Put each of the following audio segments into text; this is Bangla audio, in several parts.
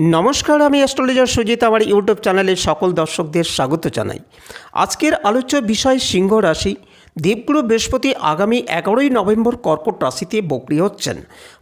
নমস্কার, আমি অ্যাস্ট্রোলজার সুজিত, আমার ইউটিউব চ্যানেলে সকল দর্শকদের স্বাগত জানাই। আজকের আলোচ্য বিষয় সিংহ রাশি। দেবগুরু বৃহস্পতি আগামী এগারোই নভেম্বর কর্কট রাশিতে বকরি হচ্ছেন।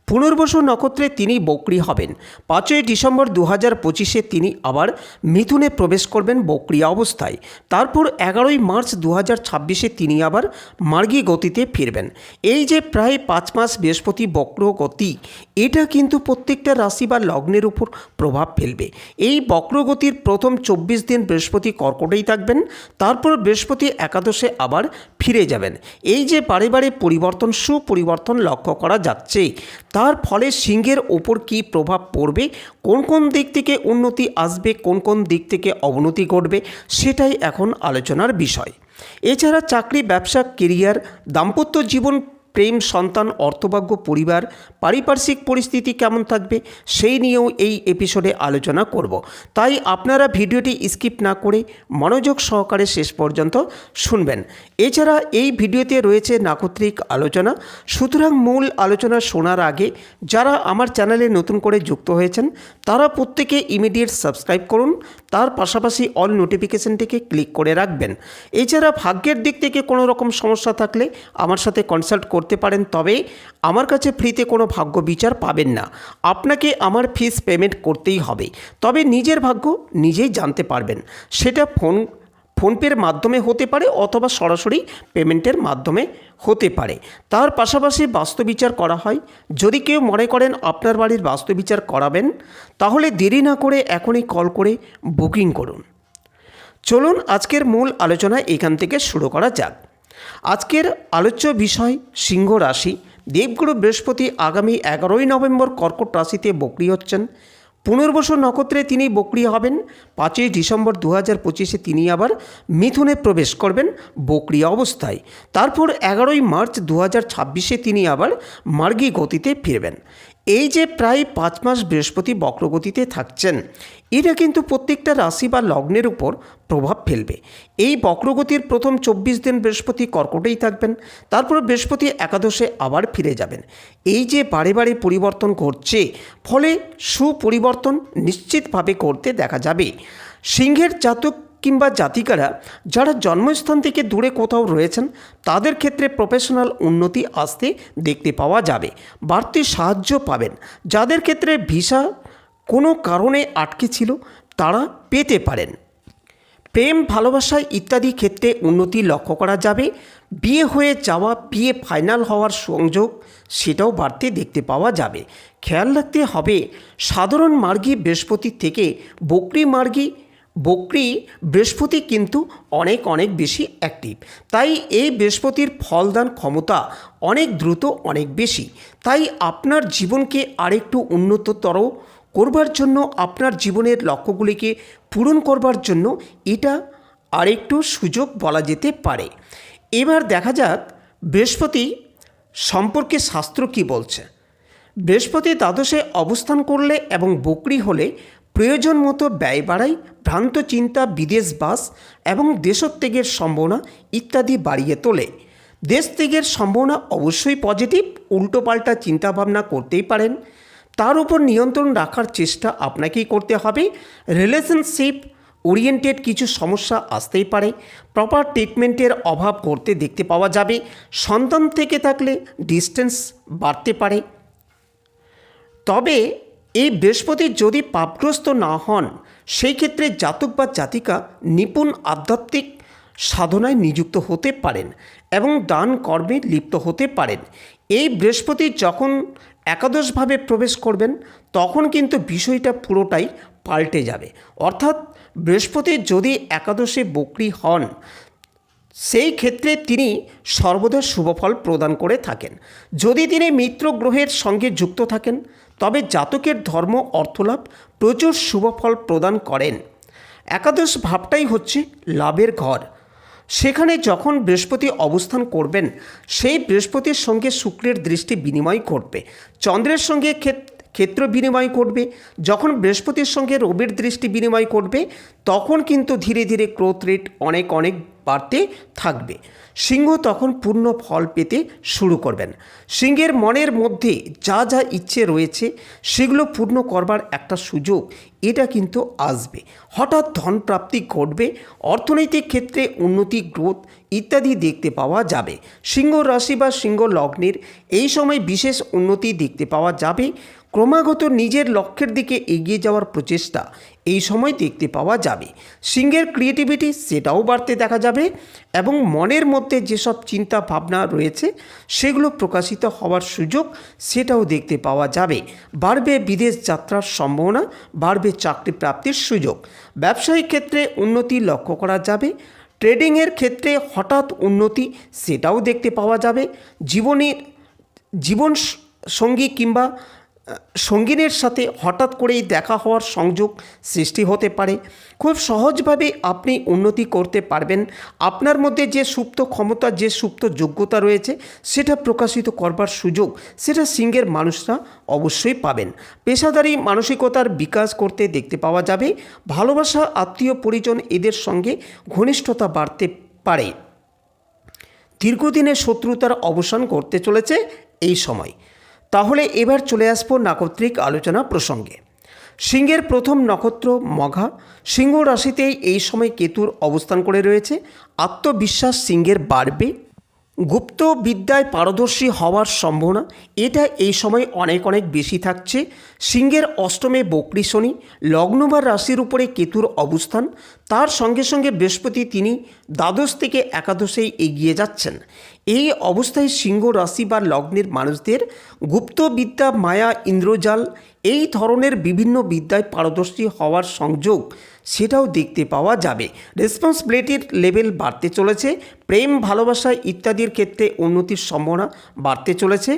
পুনর্বসু নক্ষত্রে তিনি বকরি হবেন। পাঁচই ডিসেম্বর দু হাজার পঁচিশে তিনি আবার মিথুনে প্রবেশ করবেন বক্রি অবস্থায়। তারপর এগারোই মার্চ দু হাজার ছাব্বিশে তিনি আবার মার্গী গতিতে ফিরবেন। এই যে প্রায় পাঁচ মাস বৃহস্পতি বক্র গতি, এটা কিন্তু প্রত্যেকটা রাশি বা লগ্নের উপর প্রভাব ফেলবে। এই বক্রগতির প্রথম চব্বিশ দিন বৃহস্পতি কর্কটেই থাকবেন। তারপর বৃহস্পতি একাদশে আবার ফিরে যাবেন। এই যে বারে বারে পরিবর্তন, সুপরিবর্তন লক্ষ্য করা যাচ্ছে, তার ফলে সিংহের ওপর কি প্রভাব পড়বে? কোন কোন দিক থেকে উন্নতি আসবে? কোন কোন দিক থেকে অবনতি ঘটবে? সেটাই এখন আলোচনার বিষয়। এছাড়া চাকরি, ব্যবসা কেরিয়ার দাম্পত্য জীবন প্রেম, সন্তান, অর্থভাগ্য, পরিবার, পারিপার্শ্বিক পরিস্থিতি কেমন থাকবে সেই নিয়েও এই এপিসোডে আলোচনা করব। তাই আপনারা ভিডিওটি স্কিপ না করে মনোযোগ সহকারে শেষ পর্যন্ত শুনবেন। এছাড়া এই ভিডিওতে রয়েছে নাকত্রিক আলোচনা। সুতরাং মূল আলোচনা শোনার আগে যারা আমার চ্যানেলে নতুন করে যুক্ত হয়েছেন, তারা প্রত্যেকে ইমিডিয়েট সাবস্ক্রাইব করুন। তার পাশাপাশি অল নোটিফিকেশানটিকে ক্লিক করে রাখবেন। এছাড়া ভাগ্যের দিক থেকে কোনো রকম সমস্যা থাকলে আমার সাথে কনসাল্ট করতে পারেন, তবে আমার কাছে ফ্রিতে কোনো ভাগ্য বিচার পাবেন না। আপনাকে আমার ফিস পেমেন্ট করতেই হবে, তবে নিজের ভাগ্য নিজেই জানতে পারবেন। সেটা ফোন ফোনপের মাধ্যমে হতে পারে অথবা সরাসরি পেমেন্টের মাধ্যমে হতে পারে। তার পাশাপাশি বাস্তুবিচার করা হয়। যদি কেউ মনে করেন আপনার বাড়ির বাস্তুবিচার করাবেন, তাহলে দেরি না করে এখনই কল করে বুকিং করুন। চলুন আজকের মূল আলোচনা এখান থেকে শুরু করা যাক। আজকের আলোচ্য বিষয় সিংহ রাশি। দেবগুরু বৃহস্পতি আগামী এগারোই নভেম্বর কর্কট রাশিতে বক্রি হচ্ছেন। পুনর্বসু নক্ষত্রে তিনি বকরি হবেন। পাঁচই ডিসেম্বর দু হাজার পঁচিশে তিনি আবার মিথুনে প্রবেশ করবেন বকরি অবস্থায়। তারপর এগারোই মার্চ দু হাজার ছাব্বিশে তিনি আবার মার্গী গতিতে ফিরবেন। এই যে প্রায় পাঁচ মাস বৃহস্পতি বক্রগতিতে থাকছেন এটা কিন্তু প্রত্যেকটা রাশি বা লগ্নের উপর প্রভাব ফেলবে। এই বক্রগতির প্রথম চব্বিশ দিন বৃহস্পতি কর্কটেই থাকবেন, তারপর বৃহস্পতি একাদশে আবার ফিরে যাবেন। এই যে বারে বারে পরিবর্তন ঘটছে, ফলে সুপরিবর্তন নিশ্চিতভাবে করতে দেখা যাবে। সিংহের জাতক কিংবা জাতিকারা যারা জন্মস্থান থেকে দূরে কোথাও রয়েছেন, তাদের ক্ষেত্রে প্রফেশনাল উন্নতি আসতে দেখতে পাওয়া যাবে, বাড়তি সাহায্য পাবেন। যাদের ক্ষেত্রে ভিসা কোনো কারণে আটকে ছিল, তারা পেতে পারেন। প্রেম, ভালোবাসা ইত্যাদি ক্ষেত্রে উন্নতি লক্ষ্য করা যাবে। বিয়ে হয়ে যাওয়া, বিয়ে ফাইনাল হওয়ার সংযোগ সেটাও বাড়তে দেখতে পাওয়া যাবে। খেয়াল রাখতে হবে, সাধারণ মার্গী বৃহস্পতি থেকে বকরি মার্গী বকরি বৃহস্পতি কিন্তু অনেক অনেক বেশি অ্যাক্টিভ তাই এই বৃহস্পতির ফলদান ক্ষমতা অনেক দ্রুত, অনেক বেশি। তাই আপনার জীবনকে আরেকটু উন্নততর করবার জন্য, আপনার জীবনের লক্ষ্যগুলিকে পূরণ করবার জন্য এটা আরেকটু সুযোগ বলা যেতে পারে। এবার দেখা যাক বৃহস্পতি সম্পর্কে শাস্ত্র কি বলছে। বৃহস্পতি দ্বাদশে অবস্থান করলে এবং বকরি হলে প্রয়োজন মতো ব্যয় বাড়ায় ভ্রান্ত চিন্তা, বিদেশ বাস এবং দেশত্যাগের সম্ভাবনা ইত্যাদি বাড়িয়ে তোলে। দেশ ত্যাগের সম্ভাবনা অবশ্যই পজিটিভ উল্টোপাল্টা চিন্তাভাবনা করতেই পারেন। তার উপর নিয়ন্ত্রণ রাখার চেষ্টা আপনাকেই করতে হবে। রিলেশনশিপ ওরিয়েন্টেড কিছু সমস্যা আসতেই পারে। প্রপার ট্রিটমেন্টের অভাব করতে দেখতে পাওয়া যাবে। সন্তান থেকে থাকলে ডিস্টেন্স বাড়তে পারে। তবে এই বৃহস্পতি যদি পাপগ্রস্ত না হন, সেই ক্ষেত্রে জাতক বা জাতিকা নিপুণ আধ্যাত্মিক সাধনায় নিযুক্ত হতে পারেন এবং দান কর্মে লিপ্ত হতে পারেন। এই বৃহস্পতি যখন একাদশভাবে প্রবেশ করবেন, তখন কিন্তু বিষয়টা পুরোটাই পাল্টে যাবে। অর্থাৎ বৃহস্পতি যদি একাদশে বকরি হন, সেই ক্ষেত্রে তিনি সর্বদা শুভফল প্রদান করে থাকেন। যদি তিনি মিত্র গ্রহের সঙ্গে যুক্ত থাকেন তবে জাতকের ধর্ম, অর্থলাভ প্রচুর শুভফল প্রদান করেন। একাদশ ভাবটাই হচ্ছে লাভের ঘর। সেখানে যখন বৃহস্পতি অবস্থান করবেন, সেই বৃহস্পতির সঙ্গে শুক্রের দৃষ্টি বিনিময় করবে চন্দ্রের সঙ্গে ক্ষেত্র বিনিময় করবে যখন বৃহস্পতির সঙ্গে রবির দৃষ্টি বিনিময় করবে তখন কিন্তু ধীরে ধীরে গ্রোথ রেট অনেক অনেক বাড়তে থাকবে। সিংহ তখন পূর্ণ ফল পেতে শুরু করবেন। সিংহের মনের মধ্যে যা যা ইচ্ছে রয়েছে সেগুলো পূর্ণ করবার একটা সুযোগ এটা কিন্তু আসবে। হঠাৎ ধন প্রাপ্তি ঘটবে, অর্থনৈতিক ক্ষেত্রে উন্নতি গ্রোথ ইত্যাদি দেখতে পাওয়া যাবে। সিংহ রাশি বা সিংহ লগ্নের এই সময় বিশেষ উন্নতি দেখতে পাওয়া যাবে। ক্রমাগত নিজের লক্ষ্যের দিকে এগিয়ে যাওয়ার প্রচেষ্টা এই সময় দেখতে পাওয়া যাবে। সিংহের ক্রিয়েটিভিটি সেটাও বাড়তে দেখা যাবে এবং মনের মধ্যে যেসব চিন্তা ভাবনা রয়েছে, সেগুলো প্রকাশিত হওয়ার সুযোগ সেটাও দেখতে পাওয়া যাবে। বাড়বে বিদেশ যাত্রার সম্ভাবনা, বাড়বে চাকরি প্রাপ্তির সুযোগ। ব্যবসায়িক ক্ষেত্রে উন্নতি লক্ষ্য করা যাবে। ট্রেডিংয়ের ক্ষেত্রে হঠাৎ উন্নতি সেটাও দেখতে পাওয়া যাবে। জীবনের জীবন সঙ্গী কিংবা সঙ্গিনের সাথে হঠাৎ করেই দেখা হওয়ার সংযোগ সৃষ্টি হতে পারে। খুব সহজভাবে আপনি উন্নতি করতে পারবেন। আপনার মধ্যে যে সুপ্ত ক্ষমতা, যে সুপ্ত যোগ্যতা রয়েছে, সেটা প্রকাশিত করবার সুযোগ, সেটা সিংহের মানুষরা অবশ্যই পাবেন। পেশাদারি মানসিকতার বিকাশ করতে দেখতে পাওয়া যাবে। ভালোবাসা, আত্মীয়, পরিজন এদের সঙ্গে ঘনিষ্ঠতা বাড়তে পারে। দীর্ঘদিনের শত্রুতার অবসান করতে চলেছে এই সময়। তাহলে এবার চলে আসব নাকত্রিক আলোচনা প্রসঙ্গে। সিংহের প্রথম নক্ষত্র মঘা। সিংহ রাশিতেই এই সময় কেতুর অবস্থান করে রয়েছে। আত্মবিশ্বাস সিংহের বাড়বে। গুপ্ত বিদ্যায় পারদর্শী হওয়ার সম্ভাবনা, এটা এই সময় অনেক অনেক বেশি থাকছে। সিংহের অষ্টমে বকরি শনি লগ্ন বা রাশির উপরে কেতুর অবস্থান, তার সঙ্গে সঙ্গে বৃহস্পতি তিনি দ্বাদশ থেকে একাদশেই এগিয়ে যাচ্ছেন। এই অবস্থায় সিংহ রাশি বা লগ্নের মানুষদের গুপ্ত বিদ্যা, মায়া, ইন্দ্রজাল, এই ধরনের বিভিন্ন বিদ্যায় পারদর্শী হওয়ার সংযোগ সেটাও দেখতে পাওয়া যাবে। রেসপন্সিবিলিটির লেভেল বাড়তে চলেছে, প্রেম, ভালোবাসা ইত্যাদির ক্ষেত্রে উন্নতির সম্ভাবনা বাড়তে চলেছে।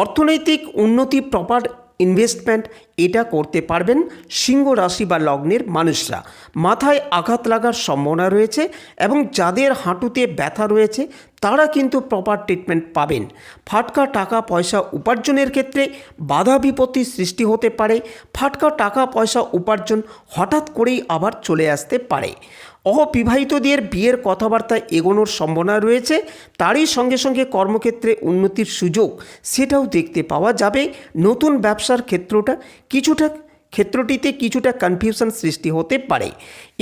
অর্থনৈতিক উন্নতি প্রপার ইনভেস্টমেন্ট এটা করতে পারবেন সিংহ রাশি বা লগ্নের মানুষরা। মাথায় আঘাত লাগার সম্ভাবনা রয়েছে এবং যাদের হাঁটুতে ব্যথা রয়েছে, তারা কিন্তু প্রপার ট্রিটমেন্ট পাবেন। ফাটকা টাকা পয়সা উপার্জনের ক্ষেত্রে বাধা বিপত্তি সৃষ্টি হতে পারে। ফাটকা টাকা পয়সা উপার্জন হঠাৎ করেই আবার চলে আসতে পারে। অবিবাহিতদের বিয়ের কথাবার্তা এগোনোর সম্ভাবনা রয়েছে। তারই সঙ্গে সঙ্গে কর্মক্ষেত্রে উন্নতির সুযোগ সেটাও দেখতে পাওয়া যাবে। নতুন ব্যবসার ক্ষেত্রটা কিছুটা, ক্ষেত্রটিতে কিছুটা কনফিউশন সৃষ্টি হতে পারে।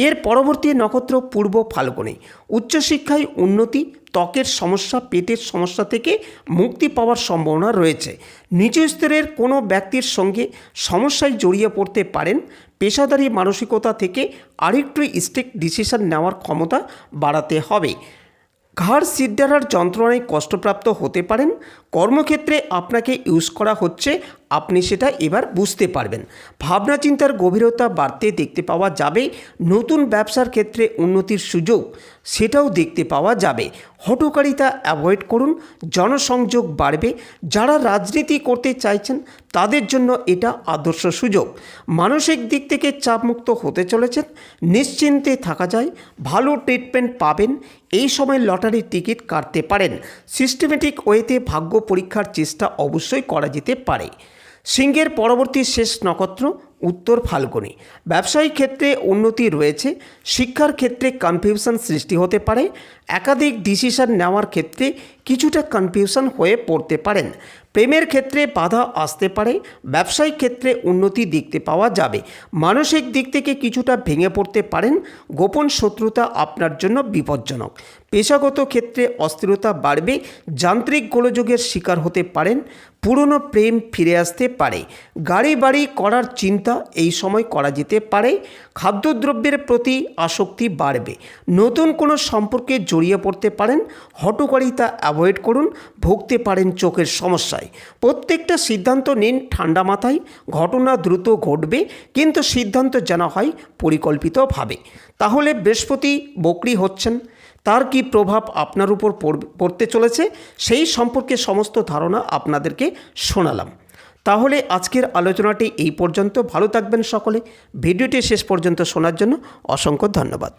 এর পরবর্তী নক্ষত্র পূর্ব ফাল্গুনে। উচ্চশিক্ষায় উন্নতি, ত্বকের সমস্যা, পেটের সমস্যা থেকে মুক্তি পাওয়ার সম্ভাবনা রয়েছে। নিচু স্তরের কোনো ব্যক্তির সঙ্গে সমস্যায় জড়িয়ে পড়তে পারেন। পেশাদারি মানসিকতা থেকে আরেকটু স্টেক ডিসিশন নেওয়ার ক্ষমতা বাড়াতে হবে। ঘাড় সিদ্ধারার যন্ত্রণায় কষ্টপ্রাপ্ত হতে পারেন। কর্মক্ষেত্রে আপনাকে ইউজ করা হচ্ছে আপনি সেটা এবার বুঝতে পারবেন। ভাবনা চিন্তার গভীরতা বাড়তে দেখতে পাওয়া যাবে, নতুন ব্যবসার ক্ষেত্রে উন্নতির সুযোগ সেটাও দেখতে পাওয়া যাবে। হটকারিতা অ্যাভয়েড করুন, জনসংযোগ বাড়বে, যারা রাজনীতি করতে চাইছেন তাদের জন্য এটা আদর্শ সুযোগ। মানসিক দিক থেকে চাপমুক্ত হতে চলেছেন, নিশ্চিন্তে থাকা যায়, ভালো ট্রিটমেন্ট পাবেন, এই সময় লটারির টিকিট কাটতে পারেন। সিস্টেমেটিক ওয়েতে ভাগ্য পরীক্ষার চেষ্টা অবশ্যই করা যেতে পারে। সিংহের পরবর্তী শেষ নক্ষত্র উত্তর ফাল্গুনি। ব্যবসায়িক ক্ষেত্রে উন্নতি রয়েছে, শিক্ষার ক্ষেত্রে কনফিউশন সৃষ্টি হতে পারে, একাধিক ডিসিশন নেওয়ার ক্ষেত্রে কিছুটা কনফিউশন হয়ে পড়তে পারেন। প্রেমের ক্ষেত্রে বাধা আসতে পারে, ব্যবসায়িক ক্ষেত্রে উন্নতি দেখতে পাওয়া যাবে। মানসিক দিক থেকে কিছুটা ভেঙে পড়তে পারেন, গোপন শত্রুতা আপনার জন্য বিপজ্জনক। পেশাগত ক্ষেত্রে অস্থিরতা বাড়বে, যান্ত্রিক গোলযোগের শিকার হতে পারেন, পুরনো প্রেম ফিরে আসতে পারে। গাড়ি বাড়ি করার চিন্তা এই সময় করা যেতে পারে। খাদ্যদ্রব্যের প্রতি আসক্তি বাড়বে। নতুন কোনো সম্পর্কে জড়িয়ে পড়তে পারেন, হটকারিতা অ্যাভয়েড করুন, ভুগতে পারেন চোখের সমস্যায়। প্রত্যেকটা সিদ্ধান্ত নিন ঠান্ডা মাথায়, ঘটনা দ্রুত ঘটবে, কিন্তু সিদ্ধান্ত জানা হয় পরিকল্পিতভাবে। তাহলে বৃহস্পতি বকরি হচ্ছেন। তার কি প্রভাব আপনার উপর পড়তে চলেছে? সেই সম্পর্কে সমস্ত ধারণা আপনাদেরকে শোনালাম। তাহলে আজকের আলোচনাটি এই পর্যন্ত। ভালো থাকবেন সকলে। ভিডিওটি শেষ পর্যন্ত শোনার জন্য অসংখ্য ধন্যবাদ।